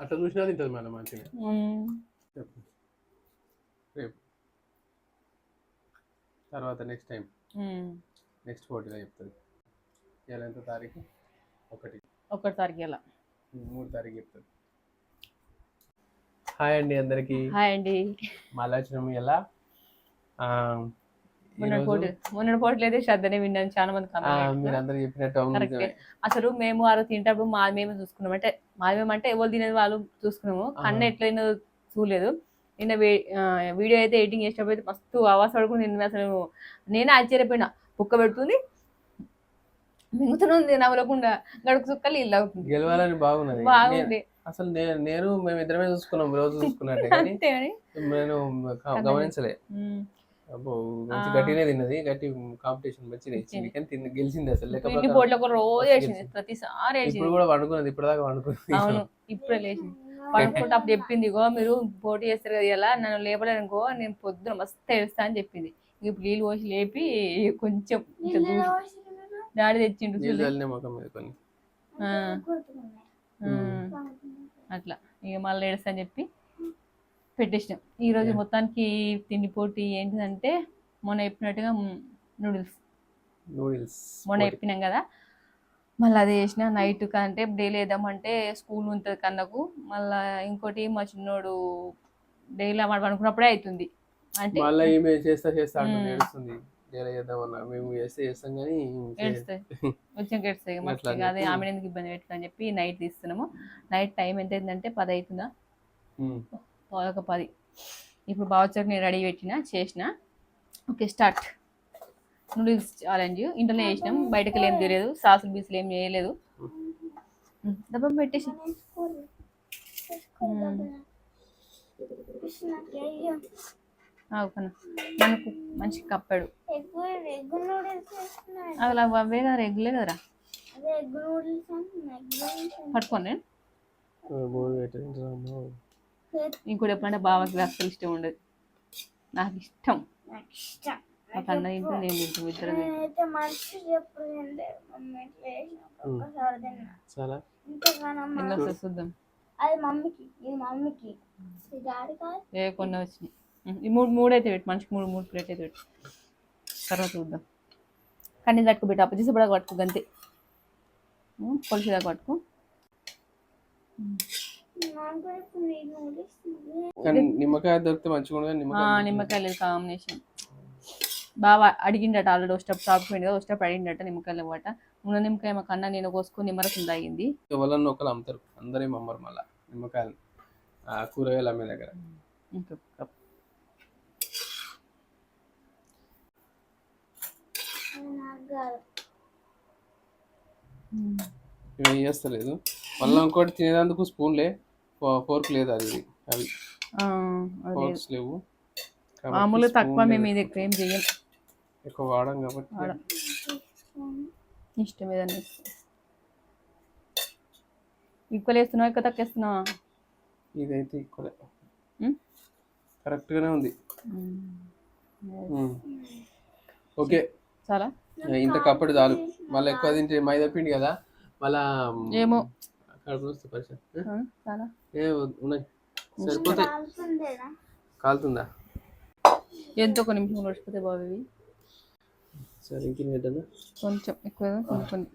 అట్లా చూసినా తింటుంది మేడం మంచిగా. రేపు. తర్వాత నెక్స్ట్ టైం. నెక్స్ట్ పోటీలో చెప్తుంది. ఇవాళ ఎంత తారీఖు? ఒకటి. ఒకటి తారీఖు ఇలా మూడు తారీఖు చెప్తుంది. హాయ్ అండి అందరికి. హాయ్ అండి. మళ్ళీ వచ్చినాము ఎలా ఆ, మొన్న ఈరోజు, పోటీ మొన్న పోటీలు అయితే శ్రద్ధనే విన్నాను చాలా మంది చెప్పినట్టు. అసలు మేము రోజు తింటప్పుడు మాది మేము చూసుకున్నాం. అంటే మాది మేము అంటే ఎవరు తినేది వాళ్ళు చూసుకున్నాము. కన్న ఎట్లయినా చూడలేదు. నిన్న వీడియో అయితే ఎడిటింగ్ చేసినప్పుడు అయితే మస్తు ఆవాస పడుకుని నిన్న అసలు. నేనే ఆశ్చర్యపోయినా. కుక్క పెడుతుంది మింగుతుంది నవ్వకుండా గడుకు సుక్కలు ఇల్లు అవుతుంది గెలవాలని బాగున్నది. బాగుంది. అసలు నే- నేను మేము ఇద్దరమే చూసుకున్నాం రోజు చూసుకున్నట్టే. నేను గమనించలే. అబ్బో మంచి. గట్టినే తిన్నది. గట్టి కాంపిటీషన్ మంచిగా ఇచ్చింది కానీ తిన్న- గెలిచింది అసలు. లేకపోతే రోజు వేసింది. ప్రతిసారి ఇప్పుడు కూడా పండుకున్నది ఇప్పటిదాకా పండుకున్నది అవును. ఇప్పుడే లేచింది. పడుకుంటే అప్పుడు చెప్పింది ఇగో మీరు పోటీ చేస్తారు కదా ఇలా నన్ను లేపలేనుకో నేను పొద్దున మస్తు ఏడుస్తా అని చెప్పింది. ఇప్పుడు నీళ్ళు పోసి లేపి కొంచెం డాడీ తెచ్చిండు అట్లా. ఇక మళ్ళీ ఏడుస్తా అని చెప్పి పెట్టేసినాం. ఈ రోజు మొత్తానికి తిండి పోటీ ఏంటిదంటే మొన్న చెప్పినట్టుగా నూడిల్స్. నూడిల్స్ మొన్న చెప్పినాం కదా. మళ్ళీ అది చేసిన నైట్ కంటే డైలీ వేద్దామంటే స్కూల్ ఉంటుంది కన్నకు. మళ్ళీ ఇంకోటి మా చిన్నోడు డైలీ మాట అనుకున్నప్పుడే అవుతుంది అంటే మళ్ళీ ఈమె చేస్తా చేస్తా అంటుంది మ్మ్. ఏడుస్తుంది. ఎలా చేద్దామన్నా మేము చేస్తే చేస్తాం కానీ ఏడుస్తాయి వచ్చిన ఏడుస్తాయి అట్లా మస్తు అని అదే ఆమె ఎందుకు ఇబ్బంది పెట్టడం అని చెప్పి నైట్ తీస్తున్నాము. నైట్ టైం ఎంత అయిందంటే పది అవుతుందా? ఒక పది. ఇప్పుడు బావచర్ నేను రెడీ పెట్టిన చేసిన. Okay start. నూడిల్స్ ఛాలెంజ్ ఇంట్లోనే చేసినాం. బయటకు ఏం తెలియదు సాసులు బీసులు ఏం చేయలేదు. డబ్బా పెట్టేసి. అవుకన్నా మనకు మంచి కప్పాడు. ఎగ్ నూడిల్స్ వేస్తున్నాడు అవి కదా రెగ్యులే కదరా పట్టుకోండి. ఇంకోటి ఎప్పుడంటే బావకి అసలు ఇష్టం ఉండదు. నాకు ఇష్టం. మా కన్న తింటే నేను తింటాం ఇద్దరం చూద్దాం అది మమ్మీకి ఇది మమ్మీకి. ఏ కొన్ని వచ్చినాయి. ఈ మూడు మూడు అయితే పెట్టు. మనిషికి మూడు మూడు ప్లేట్ అయితే పెట్టు. తర్వాత చూద్దాం. కానీ తట్టుకు పెట్టు అప్పు చేసి పట్టుకు అంతే పొలిసి దాకా పట్టుకు. కానీ నిమ్మకాయ దొరికితే మంచిగా ఉండదు నిమ్మకాయ నిమ్మకాయలు కాంబినేషన్. బాగా అడిగిండట ఆల్రెడీ వచ్చేటప్పుడు షాప్ పోయింది వచ్చేటప్పుడు అడిగిండట నిమ్మకాయలు ఇవ్వట. ఉన్న నిమ్మకాయ మా కన్నా నేను కోసుకొని నిమ్మరసం తాగింది. ఎవరన్నా ఒకరు అమ్ముతారు అందరేం అమ్మరు మళ్ళా. నిమ్మకాయలు ఆ, కూరగాయలు అమ్మే దగ్గర. ఏం చేస్తలేదు. మళ్ళీ ఇంకోటి తినేదందుకు స్పూన్లే. ఫోర్క్ లేదు అది. అవి. ఫోర్క్స్ లేవు. spoon తక్కువ. మేము ఇది ఎక్కువ ఏం చెయ్యం ఎక్కువ వాడం కాబట్టి. ఇష్టం ఏదన్నా ఈక్వల్ వేస్తున్నావా ఎక్కువ తక్కువ వేస్తున్నావా? ఇదైతే ఉం? కరెక్ట్ గానే ఉంది. ఓకే. చాలా? ఇంత కప్పటి చాలు. మళ్ళీ ఎక్కువ తింటే మైదా పిండి కదా. మళ్ళా ఏమో. ఏ? ఉన్నాయి. సరిపోతాయి కాలుతుందా? ఎంతో ఒక నిమిషం నడిచిపోతే బాబు ఇవి సరే ఇంకేంటన్నా కొంచెం ఎక్కువ కొన్ని. కొన్ని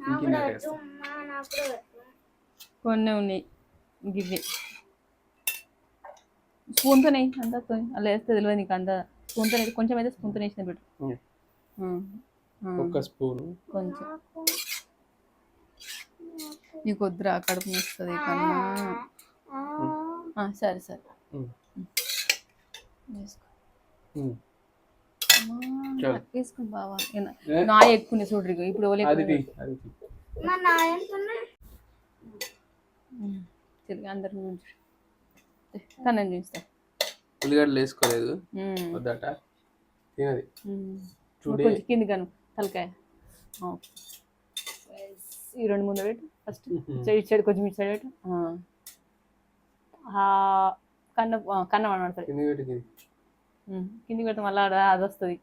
కొన్ని ఉన్నాయి గివ్వి. స్పూన్తో నెయ్యి అంతా అలా వేస్తే తెలియదు నీకు అంత. స్పూన్తో కొంచెం అయితే స్పూన్తో వేసిన పెట్టు ఒక్క స్పూను. కొంచెం. నాకు వద్దురా కడుపు వస్తుంది కన్నా. ఆ, ఆ, సరే. సరే. వేసుకో. బావా? నా ఎక్కువ చూడ్రి ఇప్పుడు తిరిగి అందరు కన్నని చూస్తా. ఉల్లిగడ్డలు వేసుకోలేదు. వద్దట. తినది. కొంచెం కింది గాను తలకాయ. ఈ రెండు ముందు పెట్టు. ఫస్ట్ ఇటు సైడ్ కొంచెం ఇటు సైడ్ పెట్టు ఆ. ఆ, కన్న కన్న పడతాయి కింద పెట్టి తిని కింది పెడితే మళ్ళీ అది వస్తుంది.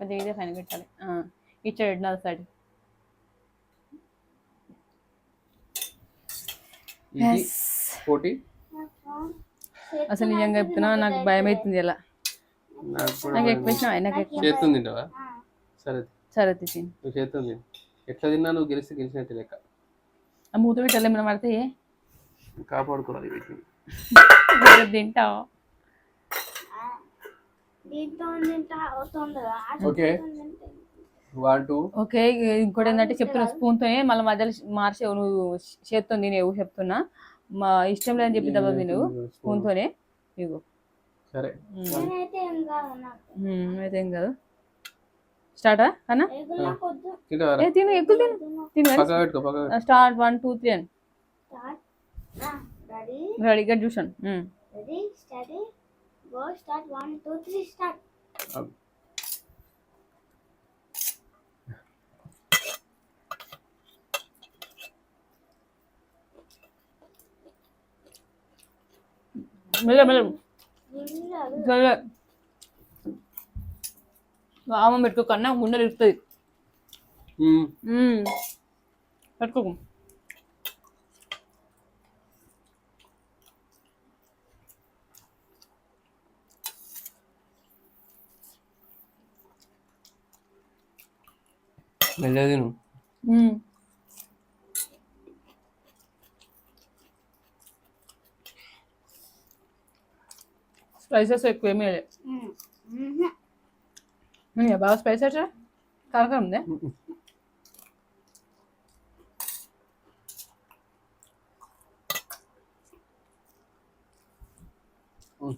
కొంచెం ఇదే పైన పెట్టాలి. ఆ. ఇటు సైడ్ నా సైడ్. అసలు నిజంగా చెప్తున్నా నాకు భయం అవుతుంది ఇలా నాకు ఎక్కువ ఇష్టం నాకు ఎక్కువ సరే. సరే తిని. నువ్వు ఎట్లా తిన్నా నువ్వు గెలిస్తే గెలిచినట్టు లెక్క. మూత పెట్టాలి ఏమైనా పడితే కాపాడుకోవాలి వీటిని. తింటావు ఓకే. One two. ఓకే ఇంకోటి ఏంటంటే చెప్తున్నా స్పూన్తోనే మళ్ళీ మధ్యలో మార్చేవు నువ్వు చేత్తో తినేవు చెప్తున్నా. మా ఇష్టం లేదని చెప్పి దెబ్బ తినేవు స్పూన్తోనే. సరే. నాకు. ఉమ్, అయితే ఏం కాదు. స్టార్టా అన్న ఎగురు నాకు వద్దు తింటావా ఏ తిను ఎక్కువ తిను తిను పక్క పెట్టుకో పక్క పెట్టుకో. స్టార్ట్ వన్ టూ త్రీ అని స్టార్ట్ రెడీ రెడీగా చూసాను ready steady go start one two three start అవ్. మెల్ల మెల్ల నిన్ను సరే ఆమె పెట్టుకో కన్నా గుండెలు ఇరుతుంది మ్మ్. పెట్టుకోకు. ఉమ్. స్పైసెస్ ఎక్కువ ఏమీ లేదు ఉన్నాయా బాగా స్పైసెస్ కారకరం ఉందే మ్మ్.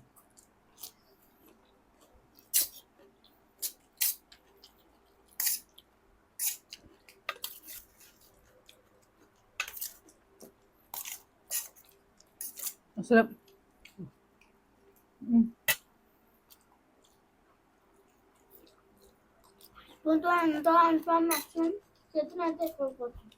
అసలు ఉమ్. కొంచెం ఎంతో ఇన్ఫర్మేషన్ చేతులు అయితే ఎక్కువ పోతుంది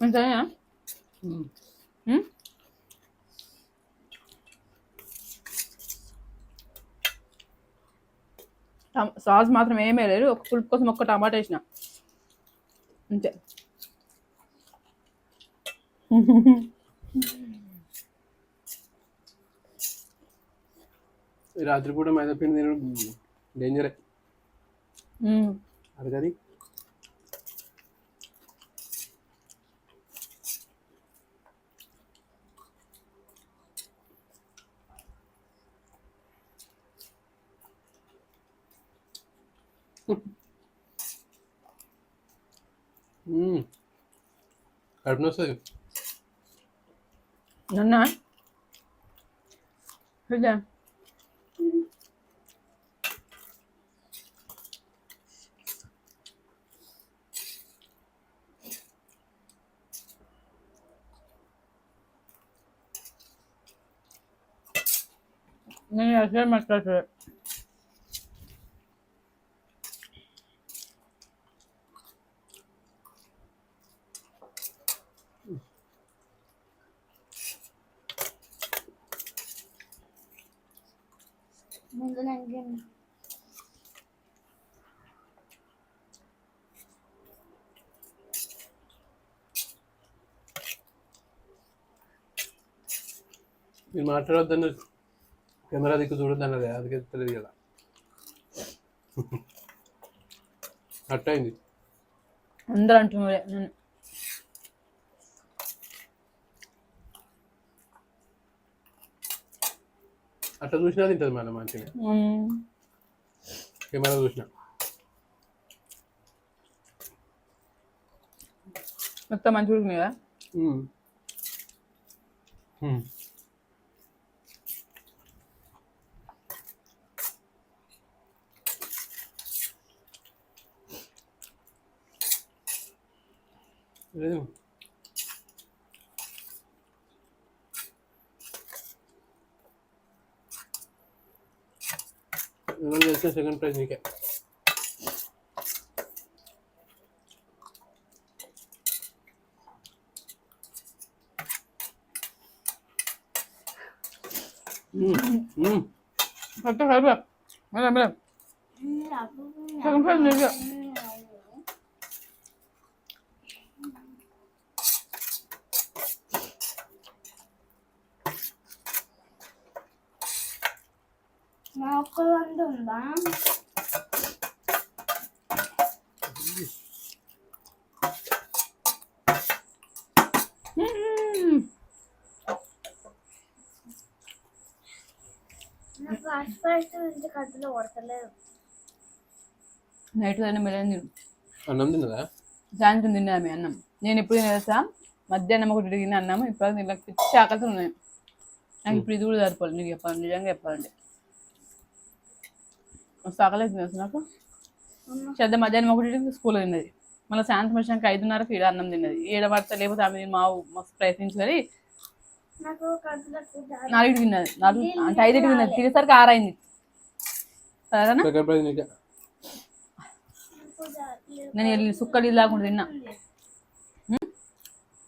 అంతేనా మ్మ్. ఉమ్? సాస్ మాత్రం ఏమీ లేదు ఒక పులుపు కోసం ఒక్క టమాటా వేసిన. అంతే. ఈ రాత్రి కూడా మైదా పిండి తినడం డేంజరే. ఉమ్. అది కది మ్మ్. కడుపు నొస్తుంది నన్నా ఇదా నేను అసలు మాట్లాడలేదు ముందు నాకు మీరు మాట్లాడొద్దని కెమెరా దిక్కు చూడొద్దన్నది అందుకే తెలియదు కదా. అట్టయింది. అందరూ అంటున్నారు అట్లా చూసినా తింటుంది మన మంచిగా. కెమెరా చూసినా. మొత్తం మంచిగా ఉడికినాయి? కదా Öyle mi? నన్ను తెలిసిన సెకండ్ ప్రైజ్ నీకే అట్ట కాదు మేడం మేడం సెకండ్ ప్రైజ్ నీకే నాకు కొడతలేదు. నైట్ అయినా మెల్లగా తిను. అన్నం తిన్నదా? సాయంత్రం తిన్నా మీ అన్నం? నేను ఎప్పుడు తినేసా మధ్యాహ్నం ఒకటి తిన్న అన్నం ఇప్పుడు తిన్న పిచ్చి ఆకలితో ఉన్నాయి నాకు ఇప్పుడు ఇది కూడా సరిపోలేదు. నీకు చెప్పాలి నిజంగా చెప్పాలంటే. మస్తు ఆకలి అవుతుంది నాకు. శ్రద్ధ మధ్యాహ్నం ఒకటి స్కూల్లో తిన్నది. మళ్ళీ సాయంత్రం వచ్చాక ఐదున్నరకు ఈడ అన్నం తిన్నది. ఏడ పడతా లేకపోతే ఆమె మా మస్తు ప్రయత్నించుకొని నాకు కడుపులో కూర్చో నాలుగు తిన్నది. నాలుగు అంటే ఐదుకి తిన్నది. తినేసరికి ఆరైంది. సరేనా? నేను వెళ్ళి సుక్క నీళ్ళు లేకుండా తిన్నా. హ్మ్?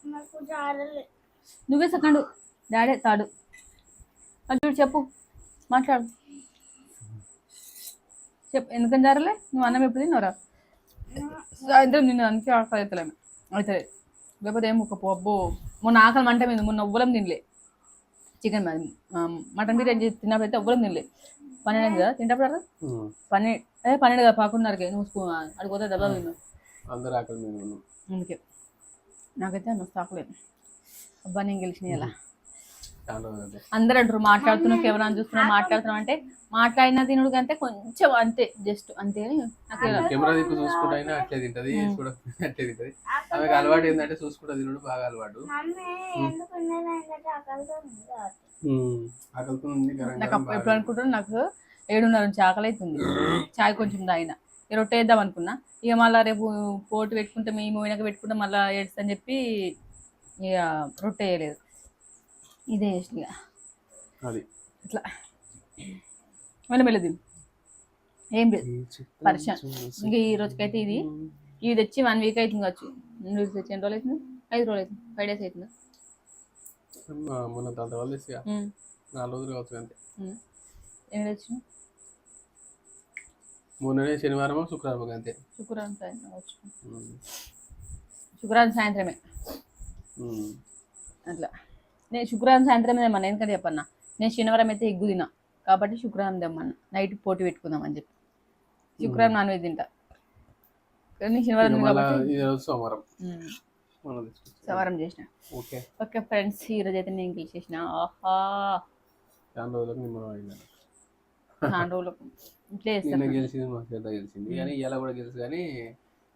నాకు జారలే నువ్వే సెకండ్. డాడీ తాడు. అది చూడు చెప్పు. మాట్లాడు. చెప్పు ఎందుకని జరలే? నువ్వు అన్నం ఎప్పుడు తిన్నావురా సాయంత్రం నిన్ను అందుకే అవుతలేము అవుతుంది లేకపోతే ఏం ఒక అబ్బో. మొన్న ఆకలి మంట మీద మొన్న ఎవ్వరం తినలే. చికెన్ మటన్ బిర్యానీ తిన్నప్పుడైతే ఎవ్వరం తినలే. పన్నెండు కదా? తింటప్పుడు పన్నెండు ఏ పన్నెండు కదా? పాకున్నరకే. నువ్వు అడిగిపోతే దెబ్బ తిన్నావు అందరు ఆకలి మీద అందుకే. నాకైతే మస్తు ఆకలేదు. అబ్బా నేను గెలిచిన ఇలా చాలా రోజులు అంటే అందరు అంటారు మాట్లాడుతున్నావు కెమెరా చూస్తున్నావు మాట్లాడుతున్నావు అంటే మాట్లాడిన తినుడు కంటే కొంచెం అంతే జస్ట్ అంతే అని కెమెరా దిక్కు చూసుకుంటా అయినా అట్లే తింటది అట్లే తింటది. ఆమెకు అలవాటు ఏంటంటే చూసుకుంటా తినడు బాగా అలవాటు. నాకు అప్పుడు ఎప్పుడు అనుకుంటున్నా నాకు ఏడున్నర నుంచి ఆకలి అవుతుంది చాయ్ కొంచెం తాగిన. ఈ రొట్టె వేద్దాం అనుకున్నా ఇక మళ్ళీ రేపు పోటు పెట్టుకుంటే మేము వెనక పెట్టుకుంటే మళ్ళీ ఏడుస్తా చెప్పి ఇక రొట్టె వేయలేదు ఇదే చేసిన అది. ఇట్లా మళ్ళీ మళ్ళీ తిను ఏం లేదు. పరిచయం. ఇంకా ఈ రోజుకైతే ఇది. ఇది తెచ్చి వన్ వీక్ అవుతుంది కావచ్చు. నూడిల్స్ తెచ్చి ఎన్ని రోజులు అవుతుంది? ఐదు రోజులు అవుతుంది. ఫైవ్ డేస్ అవుతుంది? మొన్న తాత వాళ్ళు తెచ్చి నాలుగు రోజులు కావచ్చు అంతే. ఎన్ని తెచ్చిన మొన్ననే శనివారం శుక్రవారం అంతే. శుక్రవారం సాయంత్రం కావచ్చు. శుక్రవారం సాయంత్రమే. అట్లా. నేను శుక్రవారం సాయంత్రమే తెమ్మన్నా. ఎందుకంటే చెప్పన్నా నేను శనివారం అయితే ఎగ్గు తినా కాబట్టి శుక్రవారం తెమ్మన్నా. నైట్ పోటీ పెట్టుకుందాం అని చెప్పి. శుక్రవారం నాన్ వెజ్ తింటా. కానీ శనివారం సోమవారం. సవారం చేసిన. ఓకే. ఓకే ఫ్రెండ్స్ ఈరోజు అయితే నేను గెలిచేసిన. ఆహా. చాలా రోజులకు నిమ్మలం అయింది చాలా రోజులకు. ఇట్లా చేస్తాను. గెలిచింది మా చేత గెలిచింది. కానీ ఇలా కూడా గెలుసు కానీ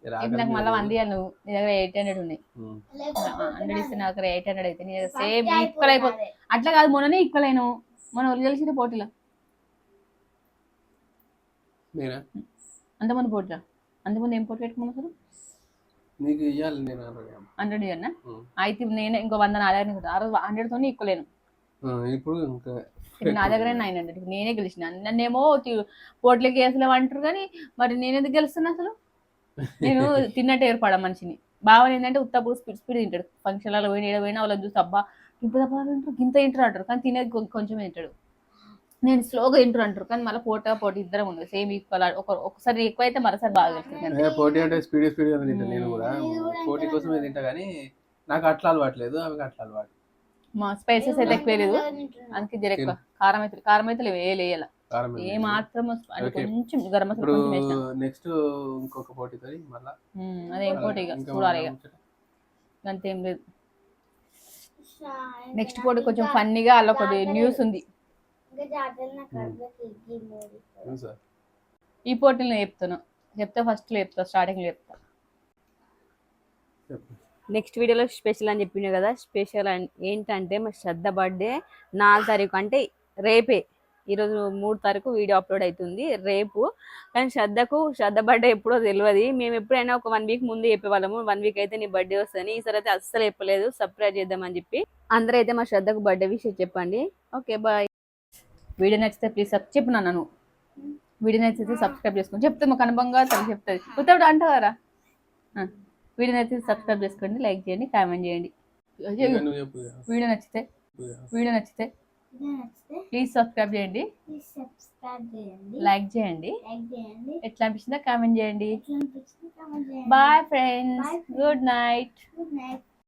నాకు మళ్ళీ వంద ఇవ్వాలి నువ్వు నీ దగ్గర ఎయిట్ హండ్రెడ్ ఉన్నాయి. హండ్రెడ్ ఇస్తే నా దగ్గర ఎయిట్ హండ్రెడ్ అయితే నీ దగ్గర సేమ్ ఈక్వల్ అయిపోతుంది. అట్లా కాదు మొన్ననే ఈక్వల్ అయినావు. మన వాళ్ళు గెలిచిన పోటీలో? అంతమంది పోటీలో? అంతమంది ఏం పోటీ పెట్టుకున్నావు అసలు? నీకు ఇవ్వాలి నేను. Hundred um. అయితే నేను ఇంకో వంద నా దగ్గర ఆ రోజు హండ్రెడ్తో ఈక్వల్ అయినా ఆ, ఇప్పుడు ఇంకా నా దగ్గర నైన్ హండ్రెడ్ నేనే గెలిచిన. నన్నేమో పోటీలకి వేసలేవు అంటారు కానీ మరి నేను ఎందుకు గెలుస్తున్నా అసలు? నేను తిన్నట్టు ఏర్పడ మనిషిని. బాగా ఏంటంటే ఉత్తప్పుడు స్పీడ్ స్పీడ్ తింటాడు. ఫంక్షన్లలో పోయిన ఏడ పోయినా వాళ్ళని చూసి అబ్బా ఇంత దబ్బా తింటారు ఇంత తింటారు అంటారు. కానీ తినేది కొంచెం తింటాడు. నేను స్లోగా తింటారు అంటారు. కానీ మళ్ళీ పోటా పోటీ ఇద్దరం ఉంది సేమ్ ఈక్వల్ ఒక ఒకసారి ఎక్కువ అయితే మరోసారి బాగా గెలుస్తుంది ఏ, పోటీ అంటే స్పీడ్ స్పీడ్గా తింటా నేను కూడా. పోటీ కోసమే తింటా కానీ నాకు అట్లా అలవాట్లేదు ఆమెకు అట్లా అలవాటు. మా స్పైసెస్ అయితే ఎక్కువ లేదు. అందుకే జర ఎక్కువ. కారం అయితే కారం అయితే లేవు ఏ. మాత్రం. కొంచెం గరం మసాలా కొంచెం నెక్స్ట్ ఇంకొక పోటీతో మళ్ళా అదేం పోటీ చూడాలి. అంతేం లేదు. నెక్స్ట్ పోటీ కొంచెం ఫన్నీగా అలా ఒకటి న్యూస్ ఉంది. ఈ పోటీలు నేను చెప్తాను చెప్తే ఫస్ట్ చెప్తా స్టార్టింగ్ చెప్తా. నెక్స్ట్ వీడియోలో స్పెషల్ అని చెప్పిండు కదా స్పెషల్ ఏంటంటే మా శ్రద్ధ బర్త్డే నాలుగు తారీఖు అంటే రేపే. ఈరోజు మూడు తారీఖు వీడియో అప్లోడ్ అవుతుంది రేపు. కానీ శ్రద్ధకు శ్రద్ధ బర్త్డే ఎప్పుడో తెలియదు మేము ఎప్పుడైనా ఒక వన్ వీక్ ముందు చెప్పేవాళ్ళము వన్ వీక్ అయితే నీ బర్త్డే వస్తుంది ఈసారి అయితే అస్సలు చెప్పలేదు సర్ప్రైజ్ చేద్దామని చెప్పి. అందరూ అయితే మా శ్రద్ధకు బర్త్డే విషయం చెప్పండి. Okay bye. వీడియో నచ్చితే ప్లీజ్ సబ్ చెప్పు నాన్న వీడియో నచ్చితే సబ్స్క్రైబ్ చేసుకోండి చెప్తే మాకు అనుభవంగా తను చెప్తుంది. కొత్తప్పుడు అంటారా వీడియో నచ్చితే సబ్స్క్రైబ్ చేసుకోండి లైక్ చేయండి కామెంట్ చేయండి. వీడియో నచ్చితే వీడియో నచ్చితే ప్లీజ్ సబ్స్క్రైబ్ చేయండి. లైక్ చేయండి. లైక్ చేయండి. ఎట్లా అనిపించిందో కామెంట్ చేయండి. ఎట్లా అనిపించింది కామెంట్ చేయండి. Bye friends good night good night